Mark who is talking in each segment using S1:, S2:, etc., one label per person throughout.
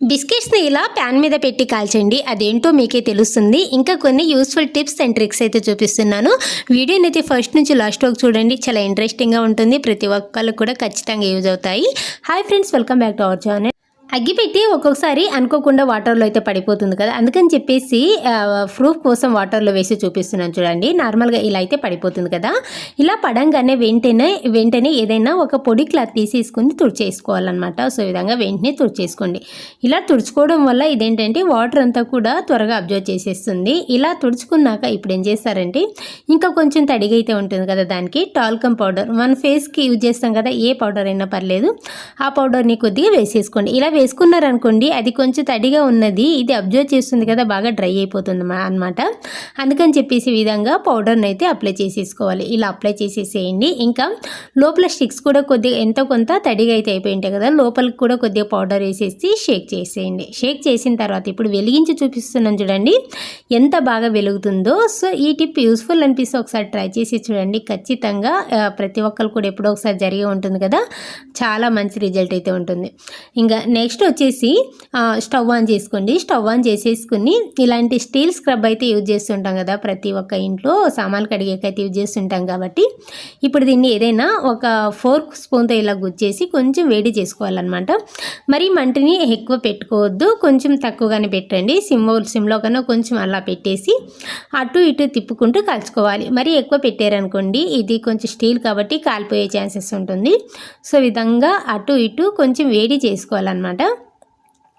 S1: బిస్కెట్స్ని ఇలా ప్యాన్ మీద పెట్టి కాల్చండి. అదేంటో మీకే తెలుస్తుంది. ఇంకా కొన్ని యూస్ఫుల్ టిప్స్ అండ్ ట్రిక్స్ అయితే చూపిస్తున్నాను. వీడియోని అయితే ఫస్ట్ నుంచి లాస్ట్ వరకు చూడండి. చాలా ఇంట్రెస్టింగ్గా ఉంటుంది. ప్రతి ఒక్కళ్ళు కూడా ఖచ్చితంగా యూజ్ అవుతాయి. Hi friends welcome back to our channel. అగ్గిపెట్టి ఒక్కొక్కసారి అనుకోకుండా వాటర్లో అయితే పడిపోతుంది కదా. అందుకని చెప్పేసి ప్రూఫ్ కోసం వాటర్లో వేసి చూపిస్తున్నాను చూడండి. నార్మల్గా ఇలా అయితే పడిపోతుంది కదా. ఇలా పడంగానే వెంటనే వెంటనే ఏదైనా ఒక పొడి క్లాత్ తీసేసుకుని తుడిచేసుకోవాలన్నమాట సో విధంగా వెంటనే తుడిచేసుకోండి ఇలా తుడుచుకోవడం వల్ల ఇదేంటంటే వాటర్ అంతా కూడా త్వరగా అబ్జర్వ్ చేసేస్తుంది. ఇలా తుడుచుకున్నాక ఇప్పుడు ఏం చేస్తారంటే ఇంకా కొంచెం తడిగైతే అయితే ఉంటుంది కదా దానికి. Talcum powder. మన ఫేస్కి యూజ్ చేస్తాం కదా ఏ పౌడర్ అయినా పర్లేదు. ఆ పౌడర్ని కొద్దిగా వేసేసుకోండి. ఇలా వేసుకున్నారనుకోండి అది కొంచెం తడిగా ఉన్నది ఇది అబ్జర్వ్ చేస్తుంది కదా బాగా డ్రై అయిపోతుంది అనమాట అందుకని చెప్పేసి విధంగా పౌడర్ని అయితే అప్లై చేసేసుకోవాలి. ఇలా అప్లై చేసేసేయండి. ఇంకా లోపల స్టిక్స్ కూడా కొద్దిగా ఎంతో కొంత తడిగా అయితే అయిపోయి ఉంటాయి కదా లోపలికి కూడా కొద్దిగా పౌడర్ వేసేసి షేక్ చేసేయండి. షేక్ చేసిన తర్వాత ఇప్పుడు వెలిగించి చూపిస్తున్నాను చూడండి ఎంత బాగా వెలుగుతుందో. సో ఈ టిప్ యూస్ఫుల్ అనిపిస్తే ఒకసారి ట్రై చేసి చూడండి. ఖచ్చితంగా ప్రతి ఒక్కరు కూడా ఎప్పుడో ఒకసారి జరిగి ఉంటుంది కదా చాలా మంచి రిజల్ట్ అయితే ఉంటుంది. ఇంకా నెక్స్ట్ నెక్స్ట్ వచ్చేసి స్టవ్ ఆన్ చేసుకోండి. స్టవ్ ఆన్ చేసేసుకుని ఇలాంటి స్టీల్ స్క్రబ్ అయితే యూజ్ చేస్తుంటాం కదా ప్రతి ఒక్క ఇంట్లో. సామాన్లు కడిగేకైతే యూజ్ చేస్తుంటాం కాబట్టి. ఇప్పుడు దీన్ని ఏదైనా ఒక ఫోర్క్ స్పూన్తో ఇలా గుచ్చేసి కొంచెం వేడి చేసుకోవాలన్నమాట. మరి మంటని ఎక్కువ పెట్టుకోవద్దు. కొంచెం తక్కువగానే పెట్టండి. సిమ్ సిమ్లో కన్నా కొంచెం అలా పెట్టేసి అటు ఇటు తిప్పుకుంటూ కాల్చుకోవాలి. మరి ఎక్కువ పెట్టారనుకోండి ఇది కొంచెం స్టీల్ కాబట్టి కాలిపోయే ఛాన్సెస్ ఉంటుంది. సో విధంగా అటు ఇటు కొంచెం వేడి చేసుకోవాలన్నమాట.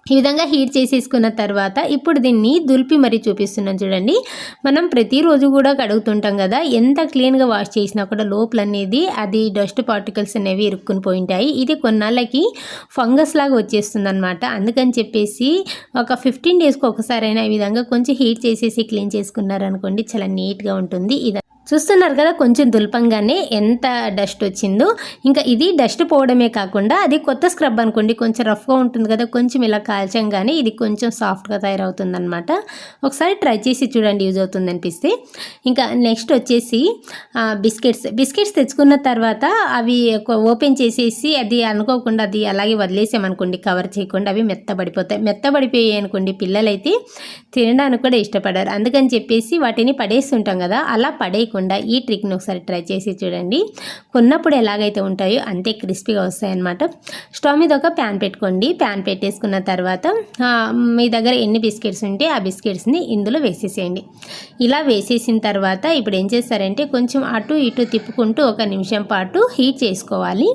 S1: ఈ విధంగా హీట్ చేసేసుకున్న తర్వాత ఇప్పుడు దీన్ని దులిపి మరీ చూపిస్తున్నాను చూడండి. మనం ప్రతిరోజు కూడా కడుగుతుంటాం కదా ఎంత క్లీన్గా వాష్ చేసినా కూడా లోపల అనేది అది డస్ట్ పార్టికల్స్ అనేవి ఇరుక్కుని పోయింటాయి. ఇది కొన్నాళ్ళకి ఫంగస్ లాగా వచ్చేస్తుందన్నమాట. అందుకని చెప్పేసి ఒక ఫిఫ్టీన్ డేస్కి ఒకసారైనా ఈ విధంగా కొంచెం హీట్ చేసేసి క్లీన్ చేసుకున్నారనుకోండి చాలా నీట్గా ఉంటుంది. ఇది చూస్తున్నారు కదా కొంచెం దుల్పంగానే ఎంత డస్ట్ వచ్చిందో. ఇంకా ఇది డస్ట్ పోవడమే కాకుండా అది కొత్త స్క్రబ్ అనుకోండి కొంచెం రఫ్గా ఉంటుంది కదా కొంచెం ఇలా కాల్చంగానే ఇది కొంచెం సాఫ్ట్గా తయారవుతుంది అనమాట ఒకసారి ట్రై చేసి చూడండి యూజ్ అవుతుంది అనిపిస్తే. ఇంకా నెక్స్ట్ వచ్చేసి బిస్కెట్స్. బిస్కెట్స్ తెచ్చుకున్న తర్వాత అవి ఒక- ఓపెన్ చేసేసి అది అనుకోకుండా అది అలాగే వదిలేసామనుకోండి కవర్ చేయకుండా అవి మెత్తబడిపోతాయి. మెత్తబడిపోయాయి అనుకోండి పిల్లలైతే తినడానికి కూడా ఇష్టపడారు. అందుకని చెప్పేసి వాటిని పడేస్తుంటాం కదా అలా పడే పడేయకుండా ఈ ట్రిక్ని ఒకసారి ట్రై చేసి చూడండి. కొన్నప్పుడు ఎలాగైతే ఉంటాయో అంతే క్రిస్పీగా వస్తాయన్నమాట. స్టవ్ మీద ఒక ప్యాన్ పెట్టుకోండి. ప్యాన్ పెట్టేసుకున్న తర్వాత మీ దగ్గర ఎన్ని బిస్కెట్స్ ఉంటే ఆ బిస్కెట్స్ని ఇందులో వేసేసేయండి. ఇలా వేసేసిన తర్వాత ఇప్పుడు ఏం చేస్తారంటే కొంచెం అటు ఇటు తిప్పుకుంటూ ఒక నిమిషం పాటు హీట్ చేసుకోవాలి.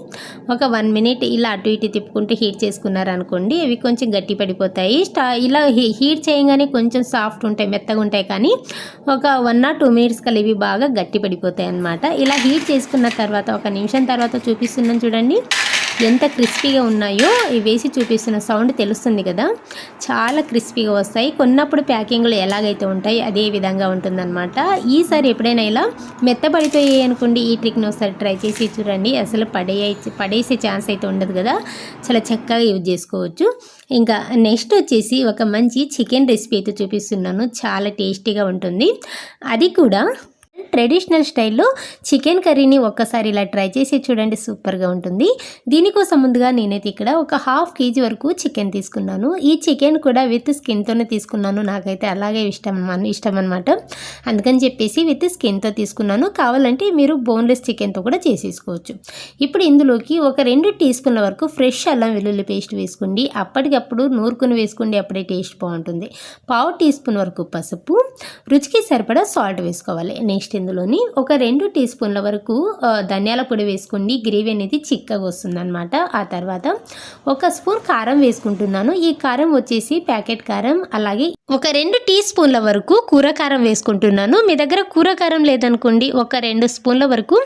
S1: ఒక వన్ మినిట్ ఇలా అటు ఇటు తిప్పుకుంటూ హీట్ చేసుకున్నారనుకోండి ఇవి కొంచెం గట్టి పడిపోతాయి. స్టా ఇలా హీ- హీట్ చేయగానే కొంచెం సాఫ్ట్ ఉంటాయి మెత్తగా ఉంటాయి. కానీ ఒక వన్ ఆర్ టూ మినిట్స్ కలివి బాగా బాగా గట్టి పడిపోతాయి అన్నమాట ఇలా హీట్ చేసుకున్న తర్వాత ఒక నిమిషం తర్వాత చూపిస్తున్నాను చూడండి. ఎంత క్రిస్పీగా ఉన్నాయో ఇవి వేసి చూపిస్తున్న సౌండ్ తెలుస్తుంది కదా. చాలా క్రిస్పీగా వస్తాయి. కొన్నప్పుడు ప్యాకింగ్లో ఎలాగైతే ఉంటాయి అదే విధంగా ఉంటుందన్నమాట. ఈసారి ఎప్పుడైనా ఇలా మెత్తబడిపోయాయి అనుకోండి ఈ ట్రిక్ని ఒకసారి ట్రై చేసి చూడండి. అసలు పడే పడేసే ఛాన్స్ అయితే ఉండదు కదా. చాలా చక్కగా యూజ్ చేసుకోవచ్చు. ఇంకా నెక్స్ట్ వచ్చేసి ఒక మంచి చికెన్ రెసిపీ అయితే చూపిస్తున్నాను. చాలా టేస్టీగా ఉంటుంది. అది కూడా ట్రెడిషనల్ స్టైల్లో చికెన్ కర్రీని ఒక్కసారి ఇలా ట్రై చేసి చూడండి సూపర్గా ఉంటుంది. దీనికోసం ముందుగా నేనైతే ఇక్కడ ఒక హాఫ్ కేజీ వరకు చికెన్ తీసుకున్నాను. ఈ చికెన్ కూడా విత్ స్కిన్తోనే తీసుకున్నాను. నాకైతే అలాగే ఇష్టం ఇష్టం అనమాట అందుకని చెప్పేసి విత్ స్కిన్తో తీసుకున్నాను. కావాలంటే మీరు బోన్లెస్ చికెన్తో కూడా చేసేసుకోవచ్చు. ఇప్పుడు ఇందులోకి ఒక రెండు టీ స్పూన్ల వరకు ఫ్రెష్ అల్లం వెల్లుల్లి పేస్ట్ వేసుకోండి. అప్పటికప్పుడు నూరుకుని వేసుకోండి అప్పుడే టేస్ట్ బాగుంటుంది. పావు టీ స్పూన్ వరకు పసుపు. రుచికి సరిపడా సాల్ట్ వేసుకోవాలి. నెక్స్ట్ ఇందులోని ఒక రెండు టీ స్పూన్ల వరకు ధనియాల పొడి వేసుకోండి గ్రేవీ అనేది చిక్కగా వస్తుంది అనమాట ఆ తర్వాత ఒక స్పూన్ కారం వేసుకుంటున్నాను. ఈ కారం వచ్చేసి ప్యాకెట్ కారం అలాగే ఒక రెండు టీ స్పూన్ల వరకు కూర కారం వేసుకుంటున్నాను. మీ దగ్గర కూర కారం లేదనుకోండి ఒక రెండు స్పూన్ల వరకు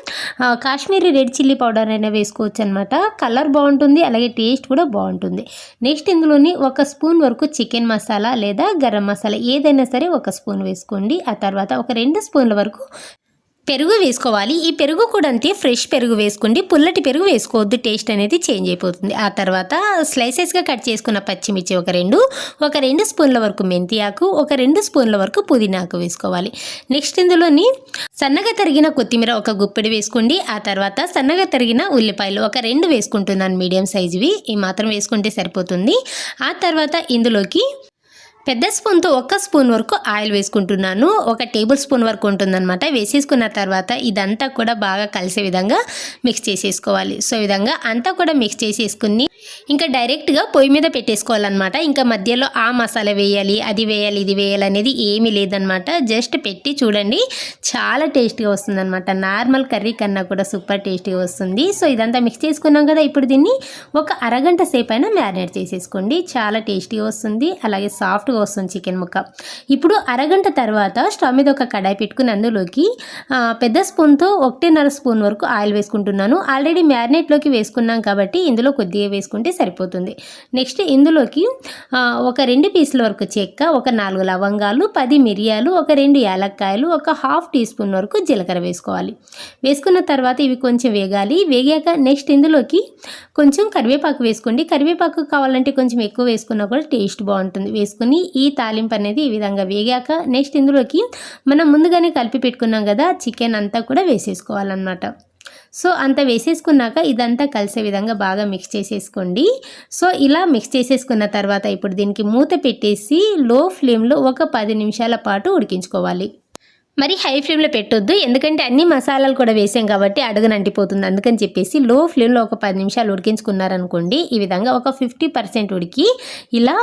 S1: కాశ్మీరీ రెడ్ చిల్లీ పౌడర్ అయినా వేసుకోవచ్చు అనమాట కలర్ బాగుంటుంది అలాగే టేస్ట్ కూడా బాగుంటుంది. నెక్స్ట్ ఇందులోని ఒక స్పూన్ వరకు చికెన్ మసాలా లేదా గరం మసాలా ఏదైనా సరే ఒక స్పూన్ వేసుకోండి. ఆ తర్వాత ఒక రెండు స్పూన్ల వరకు పెరుగు వేసుకోవాలి. ఈ పెరుగు కూడా అంతే ఫ్రెష్ పెరుగు వేసుకోండి పుల్లటి పెరుగు వేసుకోవద్దు. టేస్ట్ అనేది చేంజ్ అయిపోతుంది. ఆ తర్వాత స్లైసెస్గా కట్ చేసుకున్న పచ్చిమిర్చి ఒక రెండు ఒక రెండు స్పూన్ల వరకు మెంతి ఆకు ఒక రెండు స్పూన్ల వరకు పుదీనాకు వేసుకోవాలి. నెక్స్ట్ ఇందులోని సన్నగా తరిగిన కొత్తిమీర ఒక గుప్పెడు వేసుకోండి. ఆ తర్వాత సన్నగా తరిగిన ఉల్లిపాయలు ఒక రెండు వేసుకుంటున్నాను. మీడియం సైజువి. ఈ మాత్రం వేసుకుంటే సరిపోతుంది. ఆ తర్వాత ఇందులోకి పెద్ద స్పూన్తో ఒక్క స్పూన్ వరకు ఆయిల్ వేసుకుంటున్నాను. ఒక టేబుల్ స్పూన్ వరకు ఉంటుందన్నమాట. వేసేసుకున్న తర్వాత ఇదంతా కూడా బాగా కలిసే విధంగా మిక్స్ చేసేసుకోవాలి. సో విధంగా అంతా కూడా మిక్స్ చేసేసుకుని ఇంకా డైరెక్ట్గా పొయ్యి మీద పెట్టేసుకోవాలన్నమాట. ఇంకా మధ్యలో ఆ మసాలా వేయాలి అది వేయాలి ఇది వేయాలి అనేది ఏమీ లేదనమాట జస్ట్ పెట్టి చూడండి చాలా టేస్ట్గా వస్తుందన్నమాట. నార్మల్ కర్రీ కన్నా కూడా సూపర్ టేస్టీగా వస్తుంది. సో ఇదంతా మిక్స్ చేసుకున్నాం కదా ఇప్పుడు దీన్ని ఒక అరగంట సేపు అయినా మ్యారినేట్ చేసేసుకోండి. చాలా టేస్టీగా వస్తుంది అలాగే సాఫ్ట్గా వస్తుంది చికెన్ ముక్క. ఇప్పుడు అరగంట తర్వాత స్టవ్ మీద ఒక కడాయి పెట్టుకుని అందులోకి పెద్ద స్పూన్తో ఒకటిన్నర స్పూన్ వరకు ఆయిల్ వేసుకుంటున్నాను. ఆల్రెడీ మ్యారినేట్లోకి వేసుకున్నాం కాబట్టి ఇందులో కొద్దిగా వేసుకుంటే సరిపోతుంది. నెక్స్ట్ ఇందులోకి ఒక రెండు పీసుల వరకు చెక్క ఒక నాలుగు లవంగాలు పది మిరియాలు ఒక రెండు యాలక్కాయలు ఒక హాఫ్ టీ స్పూన్ వరకు జీలకర్ర వేసుకోవాలి. వేసుకున్న తర్వాత ఇవి కొంచెం వేగాలి. వేగాక నెక్స్ట్ ఇందులోకి కొంచెం కరివేపాకు వేసుకోండి. కరివేపాకు కావాలంటే కొంచెం ఎక్కువ వేసుకున్నా కూడా టేస్ట్ బాగుంటుంది. వేసుకుని ఈ తాలింపు అనేది ఈ విధంగా వేగాక నెక్స్ట్ ఇందులోకి మనం ముందుగానే కలిపి పెట్టుకున్నాం కదా చికెన్ అంతా కూడా వేసేసుకోవాలన్నమాట. సో అంత వేసేసుకున్నాక ఇదంతా కలిసే విధంగా బాగా మిక్స్ చేసేసుకోండి. సో ఇలా మిక్స్ చేసేసుకున్న తర్వాత ఇప్పుడు దీనికి మూత పెట్టేసి లో ఫ్లేమ్లో ఒక పది నిమిషాల పాటు ఉడికించుకోవాలి. మరి హై ఫ్లేమ్లో పెట్టొద్దు ఎందుకంటే అన్ని మసాలాలు కూడా వేసాం కాబట్టి అడుగున అంటిపోతుంది. అందుకని చెప్పేసి లో ఫ్లేమ్లో ఒక పది నిమిషాలు ఉడికించుకున్నారనుకోండి ఈ విధంగా ఒక ఫిఫ్టీ పర్సెంట్ ఉడికి ఇలా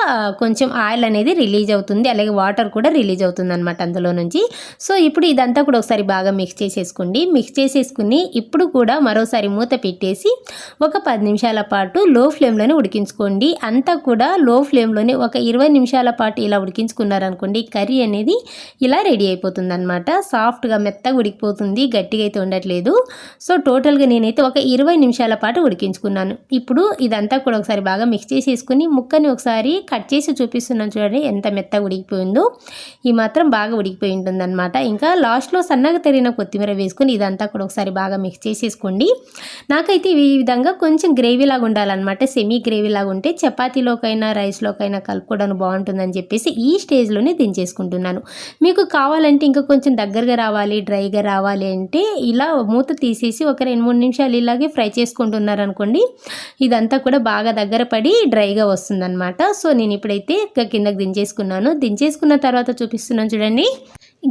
S1: కొంచెం ఆయిల్ అనేది రిలీజ్ అవుతుంది అలాగే వాటర్ కూడా రిలీజ్ అవుతుంది అనమాట అందులో నుంచి. సో ఇప్పుడు ఇదంతా కూడా ఒకసారి బాగా మిక్స్ చేసేసుకోండి. మిక్స్ చేసేసుకుని ఇప్పుడు కూడా మరోసారి మూత పెట్టేసి ఒక పది నిమిషాల పాటు లో ఫ్లేమ్లోనే ఉడికించుకోండి. అంతా కూడా లో ఫ్లేమ్లోనే ఒక ఇరవై నిమిషాల పాటు ఇలా ఉడికించుకున్నారనుకోండి కర్రీ అనేది ఇలా రెడీ అయిపోతుంది అనమాట సాఫ్ట్గా మెత్తగా ఉడికిపోతుంది. గట్టిగా అయితే ఉండట్లేదు. సో టోటల్గా నేనైతే ఒక ఇరవై నిమిషాల పాటు ఉడికించుకున్నాను. ఇప్పుడు ఇదంతా కూడా ఒకసారి బాగా మిక్స్ చేసేసుకుని ముక్కని ఒకసారి కట్ చేసి చూపిస్తున్నాను చూడండి ఎంత మెత్తగా ఉడికిపోయిందో. ఈ మాత్రం బాగా ఉడికిపోయి ఉంటుందన్నమాట ఇంకా లాస్ట్లో సన్నగా తరిగిన కొత్తిమీర వేసుకుని ఇదంతా కూడా ఒకసారి బాగా మిక్స్ చేసేసుకోండి. నాకైతే ఈ విధంగా కొంచెం గ్రేవీ లాగా ఉండాలన్నమాట. సెమీ గ్రేవీ లాగా ఉంటే చపాతీలోకైనా రైస్లోకైనా కలుపుకోవడానికి బాగుంటుందని చెప్పేసి ఈ స్టేజ్లోనే దించేసుకుంటున్నాను. మీకు కావాలంటే ఇంకా కొంచెం కొంచెం దగ్గరగా రావాలి డ్రైగా రావాలి అంటే ఇలా మూత తీసేసి ఒక రెండు మూడు నిమిషాలు ఇలాగే ఫ్రై చేసుకుంటున్నారు అనుకోండి ఇదంతా కూడా బాగా దగ్గర పడి డ్రైగా వస్తుందన్నమాట. సో నేను ఇప్పుడైతే కిందకి దించేసుకున్నాను. దించేసుకున్న తర్వాత చూపిస్తున్నాను చూడండి.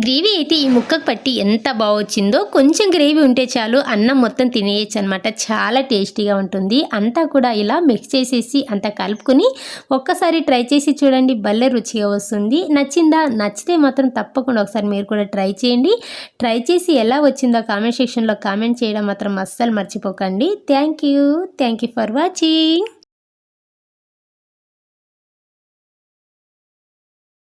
S1: గ్రేవీ అయితే ఈ ముక్కకు పట్టి ఎంత బాగా వచ్చిందో కొంచెం గ్రేవీ ఉంటే చాలు అన్నం మొత్తం తినేయచ్చు అనమాట చాలా టేస్టీగా ఉంటుంది. అంతా కూడా ఇలా మిక్స్ చేసేసి అంతా కలుపుకొని ఒక్కసారి ట్రై చేసి చూడండి. భలే రుచిగా వస్తుంది. నచ్చిందా? నచ్చితే మాత్రం తప్పకుండా ఒకసారి మీరు కూడా ట్రై చేయండి. ట్రై చేసి ఎలా వచ్చిందో కామెంట్ సెక్షన్లో కామెంట్ చేయడం మాత్రం అస్సలు మర్చిపోకండి. Thank you. Thank you for watching.